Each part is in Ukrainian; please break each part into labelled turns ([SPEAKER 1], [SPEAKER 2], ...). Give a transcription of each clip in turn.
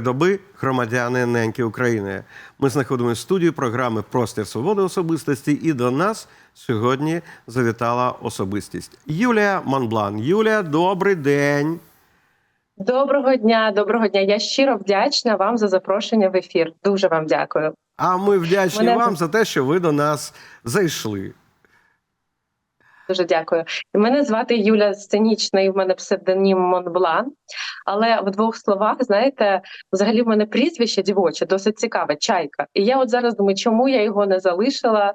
[SPEAKER 1] Доброї доби, громадяни неньки України. Ми знаходимося в студії програми Простір свободи особистості. І до нас сьогодні завітала особистість Юлія Монблан. Юлія, добрий день.
[SPEAKER 2] Доброго дня, доброго дня. Я щиро вдячна вам за запрошення в ефір. Дуже вам дякую.
[SPEAKER 1] А ми вдячні
[SPEAKER 2] Мене-
[SPEAKER 1] вам за те, що ви до нас зайшли.
[SPEAKER 2] Дуже дякую. Мене звати Юля Сценічна, і в мене псевдонім Монблан. Але в двох словах, знаєте, взагалі в мене прізвище дівоче досить цікаве чайка. І я от зараз думаю, чому я його не залишила,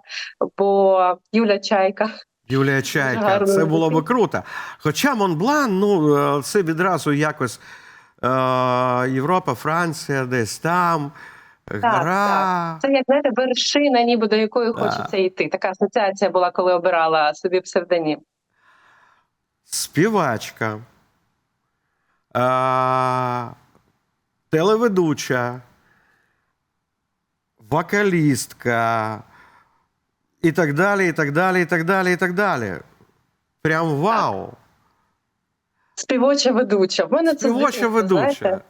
[SPEAKER 2] бо Юля Чайка.
[SPEAKER 1] Юлія Чайка,
[SPEAKER 2] гарно
[SPEAKER 1] це було би круто. Хоча Монблан, ну е, це відразу якось е, Європа, Франція, десь там, гра.
[SPEAKER 2] Це як знаєте, вершина, ніби до якої
[SPEAKER 1] Да.
[SPEAKER 2] хочеться йти. Така асоціація була, коли обирала собі псевдонім.
[SPEAKER 1] співачка, а, телеведуча, вокалістка і так далі, і так далі, і так далі, і так далі. Прям вау!
[SPEAKER 2] Співоча ведуча. В мене це
[SPEAKER 1] Співоча
[SPEAKER 2] дитинства, знаєте.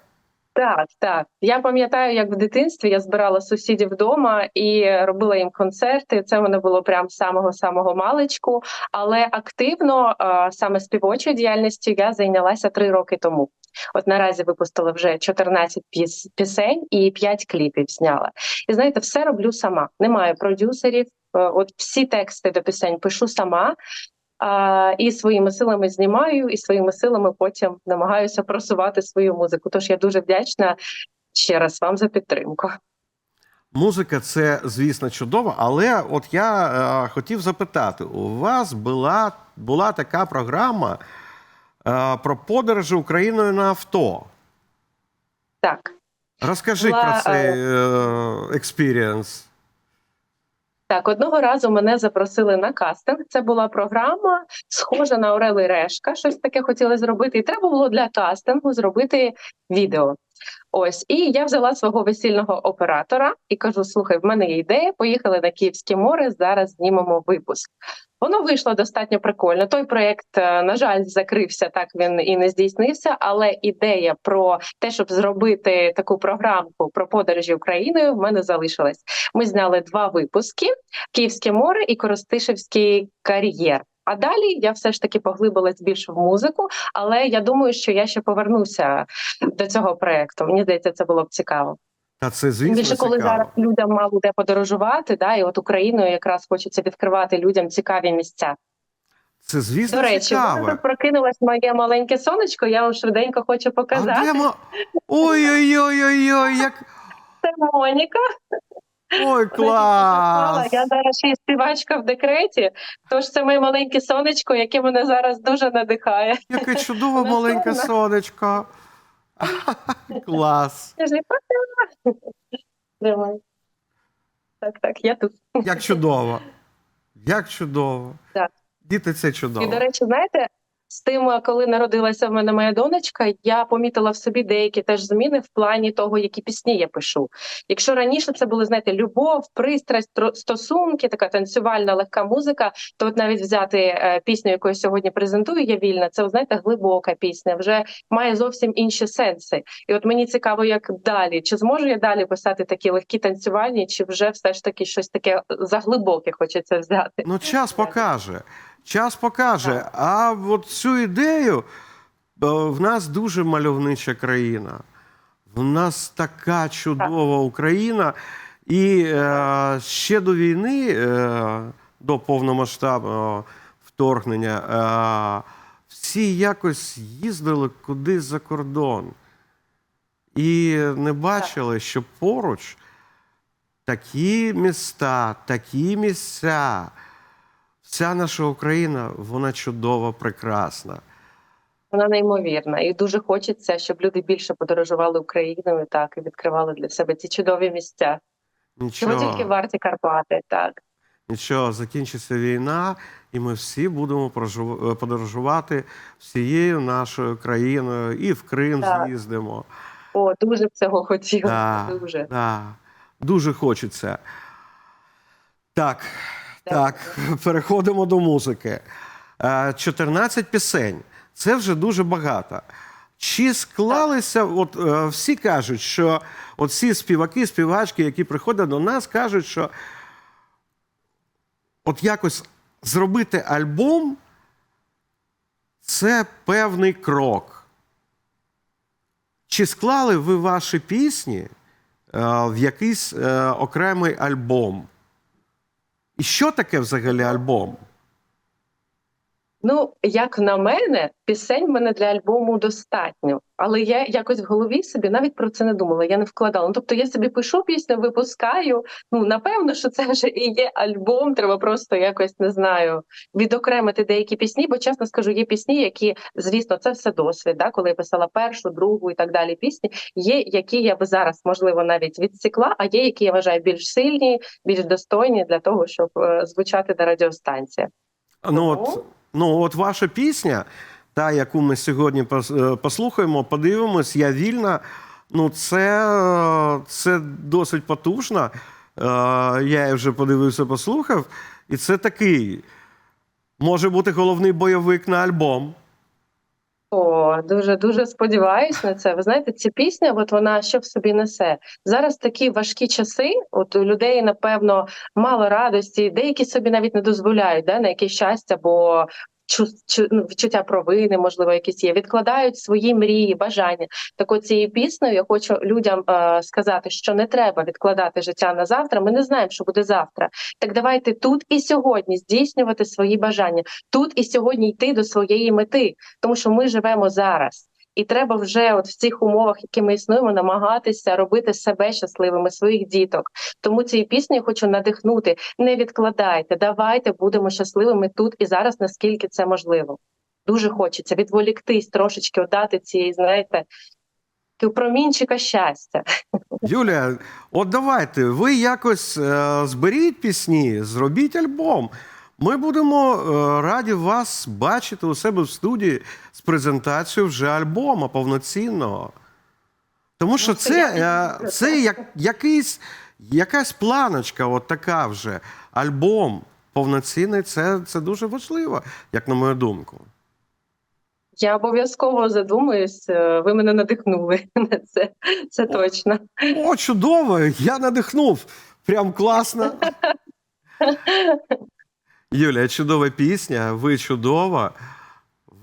[SPEAKER 2] Так, так. Я пам'ятаю, як в дитинстві я збирала сусідів вдома і робила їм концерти. Це мене було прям самого самого маличку. Але активно саме співочою діяльністю я зайнялася три роки тому. От наразі випустила вже 14 піс- пісень і 5 кліпів зняла. І знаєте, все роблю сама. Немає продюсерів. Е, От всі тексти до пісень пишу сама. І своїми силами знімаю, і своїми силами потім намагаюся просувати свою музику. Тож я дуже вдячна ще раз вам за підтримку.
[SPEAKER 1] Музика це, звісно, чудово, але от я е, хотів запитати: у вас була, була така програма е, про подорожі Україною на авто.
[SPEAKER 2] Так.
[SPEAKER 1] Розкажіть
[SPEAKER 2] Була,
[SPEAKER 1] про цей експірієнс.
[SPEAKER 2] Так, одного разу мене запросили на кастинг. Це була програма, схожа на Орели Решка. Щось таке хотіли зробити. І треба було для кастингу зробити відео. Ось, і я взяла свого весільного оператора і кажу: слухай, в мене є ідея. Поїхали на Київське море. Зараз знімемо випуск. Воно вийшло достатньо прикольно. Той проект, е, на жаль, закрився, так він і не здійснився. Але ідея про те, щоб зробити таку програмку про подорожі Україною, в мене залишилась. Ми зняли два випуски: Київське море і Коростишевський кар'єр. А далі я все ж таки поглибилась більше в музику, але я думаю, що я ще повернуся до цього проекту. Мені здається, це було б цікаво.
[SPEAKER 1] Та це, звісно,
[SPEAKER 2] Більше, коли
[SPEAKER 1] цікаво.
[SPEAKER 2] зараз людям мало де подорожувати, да, і от Україною якраз хочеться відкривати людям цікаві місця.
[SPEAKER 1] Це, звісно,
[SPEAKER 2] До речі,
[SPEAKER 1] цікаво.
[SPEAKER 2] тут прокинулось моє маленьке сонечко. Я вам швиденько хочу показати.
[SPEAKER 1] Ой-ой-ой-ой-ой, як
[SPEAKER 2] Це Моніка.
[SPEAKER 1] Ой, клас!
[SPEAKER 2] Я зараз ще й співачка в декреті. Тож це моє маленьке сонечко, яке мене зараз дуже надихає.
[SPEAKER 1] Яке чудове маленьке сонечко. Клас.
[SPEAKER 2] Так, так, я тут.
[SPEAKER 1] Як чудово. Як чудово.
[SPEAKER 2] Так.
[SPEAKER 1] Діти, це чудово.
[SPEAKER 2] І, до речі, знаєте, з тим, коли народилася в мене моя донечка, я помітила в собі деякі теж зміни в плані того, які пісні я пишу. Якщо раніше це були, знаєте, любов, пристрасть, стосунки, така танцювальна легка музика, то от навіть взяти е, пісню, яку я сьогодні презентую, я вільна, це, знаєте, глибока пісня, вже має зовсім інші сенси. І от мені цікаво, як далі, чи зможу я далі писати такі легкі танцювальні, чи вже все ж таки щось таке заглибоке хочеться взяти.
[SPEAKER 1] Ну, час покаже. Час покаже. А от цю ідею е, в нас дуже мальовнича країна. В нас така чудова Україна. І е, ще до війни, е, до повномасштабного вторгнення, е, всі якось їздили кудись за кордон. І не бачили, що поруч такі міста, такі місця. Вся наша Україна, вона чудова, прекрасна.
[SPEAKER 2] Вона неймовірна, і дуже хочеться, щоб люди більше подорожували Україною, так і відкривали для себе ці чудові місця. Чого тільки варті Карпати, так
[SPEAKER 1] нічого, закінчиться війна, і ми всі будемо подорожувати всією нашою країною і в Крим
[SPEAKER 2] Так.
[SPEAKER 1] з'їздимо.
[SPEAKER 2] о, дуже цього хотіла.
[SPEAKER 1] Да,
[SPEAKER 2] Дуже
[SPEAKER 1] да. Дуже хочеться. Так, так, переходимо до музики. Е, 14 пісень. Це вже дуже багато. Чи склалися, от е, всі кажуть, що от всі співаки, співачки, які приходять до нас, кажуть, що от якось зробити альбом це певний крок. Чи склали ви ваші пісні е, в якийсь е, окремий альбом? І що таке взагалі альбом?
[SPEAKER 2] Ну, як на мене, пісень в мене для альбому достатньо. Але я якось в голові собі навіть про це не думала. Я не вкладала. Ну, тобто я собі пишу пісню, випускаю. Ну, напевно, що це вже і є альбом. Треба просто якось не знаю відокремити деякі пісні, бо чесно скажу, є пісні, які, звісно, це все досвід. Да? Коли я писала першу, другу і так далі пісні. Є, які я би зараз можливо навіть відсікла, а є, які я вважаю більш сильні, більш достойні для того, щоб е, звучати на радіостанціях.
[SPEAKER 1] Ну от, ну, от ваша пісня, та, яку ми сьогодні е, послухаємо, подивимось, я вільна. Ну, це, е, це досить потужно. Е, Я її вже подивився, послухав. І це такий. Може бути головний бойовик на альбом.
[SPEAKER 2] О, дуже дуже сподіваюсь на це. Ви знаєте, ця пісня, от вона що в собі несе зараз. Такі важкі часи. От у людей, напевно, мало радості, деякі собі навіть не дозволяють да, на якесь щастя, бо відчуття провини, можливо, якісь є. Відкладають свої мрії, бажання. Так от цією піснею я хочу людям е, сказати, що не треба відкладати життя на завтра. Ми не знаємо, що буде завтра. Так давайте тут і сьогодні здійснювати свої бажання, тут і сьогодні йти до своєї мети тому що ми живемо зараз. І треба вже, от в цих умовах, які ми існуємо, намагатися робити себе щасливими, своїх діток. Тому цією піснею хочу надихнути. Не відкладайте, давайте будемо щасливими тут і зараз, наскільки це можливо. Дуже хочеться відволіктись трошечки, дати цієї, знаєте, промінчика щастя.
[SPEAKER 1] Юлія, от давайте, ви якось е, зберіть пісні, зробіть альбом. Ми будемо е, раді вас бачити у себе в студії з презентацією вже альбома повноцінного. Тому що
[SPEAKER 2] Ну, це
[SPEAKER 1] е, це як, якийсь, якась планочка, от така вже. Альбом повноцінний це, це дуже важливо, як на мою думку.
[SPEAKER 2] Я обов'язково задумаюсь. е, Ви мене надихнули на це. Це точно.
[SPEAKER 1] О, чудово! Я надихнув. Прям класно. Юлія, чудова пісня, ви чудова.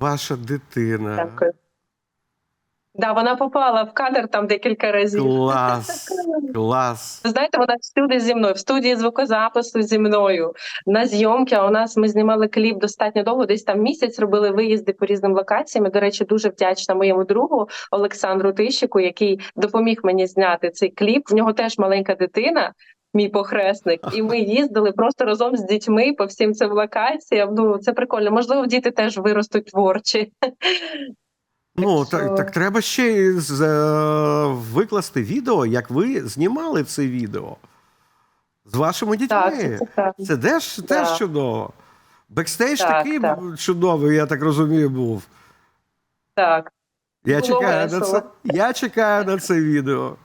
[SPEAKER 1] Ваша дитина.
[SPEAKER 2] Дякую. Да, вона попала в кадр там декілька разів.
[SPEAKER 1] Клас. Клас.
[SPEAKER 2] Знаєте, вона всюди зі мною, в студії звукозапису зі мною, на зйомки. А у нас ми знімали кліп достатньо довго, десь там місяць робили виїзди по різним локаціям. До речі, дуже вдячна моєму другу Олександру Тищику, який допоміг мені зняти цей кліп. В нього теж маленька дитина. Мій похресник, і ми їздили просто разом з дітьми по всім цим локаціям. Ну це прикольно. Можливо, діти теж виростуть творчі.
[SPEAKER 1] Ну,
[SPEAKER 2] що-
[SPEAKER 1] так, так треба ще з, е, викласти відео, як ви знімали це відео з вашими дітьми.
[SPEAKER 2] Так, це цікаво.
[SPEAKER 1] Це теж,
[SPEAKER 2] Да.
[SPEAKER 1] теж чудово. Бекстейдж
[SPEAKER 2] Так,
[SPEAKER 1] такий
[SPEAKER 2] так.
[SPEAKER 1] чудовий, я так розумію, був.
[SPEAKER 2] Так.
[SPEAKER 1] Я
[SPEAKER 2] Було
[SPEAKER 1] чекаю, на це, я чекаю на це відео.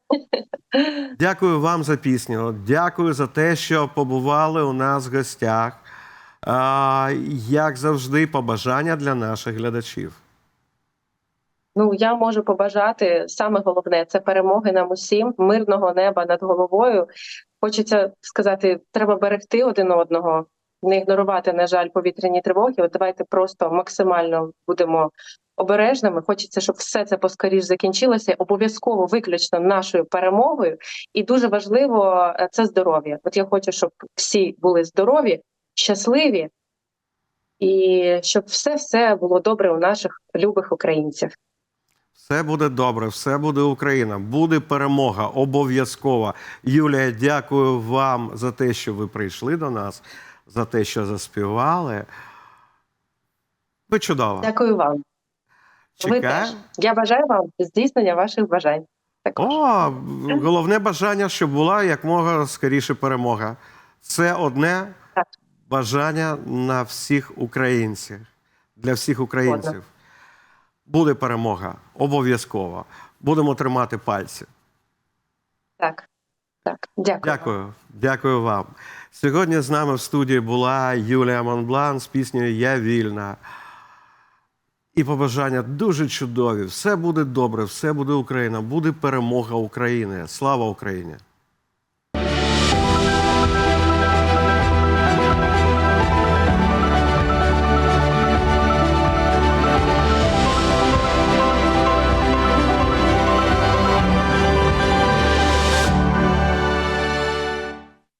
[SPEAKER 1] Дякую вам за пісню. Дякую за те, що побували у нас в гостях. А, як завжди, побажання для наших глядачів.
[SPEAKER 2] Ну я можу побажати саме головне це перемоги нам усім, мирного неба над головою. Хочеться сказати, треба берегти один одного, не ігнорувати, на жаль, повітряні тривоги. От давайте просто максимально будемо обережними. Хочеться, щоб все це поскоріш закінчилося. Обов'язково виключно нашою перемогою. І дуже важливо е, це здоров'я. От я хочу, щоб всі були здорові, щасливі, і щоб все все було добре у наших любих українців.
[SPEAKER 1] Все буде добре, все буде Україна, буде перемога обов'язково. Юлія, дякую вам за те, що ви прийшли до нас, за те, що заспівали. Ви чудово.
[SPEAKER 2] Дякую вам. Ви теж. Я бажаю вам здійснення ваших бажань. Також.
[SPEAKER 1] О, головне бажання, щоб була якмога скоріше перемога. Це одне
[SPEAKER 2] Так.
[SPEAKER 1] бажання на всіх українців, для всіх українців. Буде перемога, обов'язково. Будемо тримати пальці.
[SPEAKER 2] Так. Так. Дякую.
[SPEAKER 1] Дякую, дякую вам. Сьогодні з нами в студії була Юлія Монблан з піснею Я вільна. І побажання дуже чудові. Все буде добре, все буде Україна, буде перемога України. Слава Україні!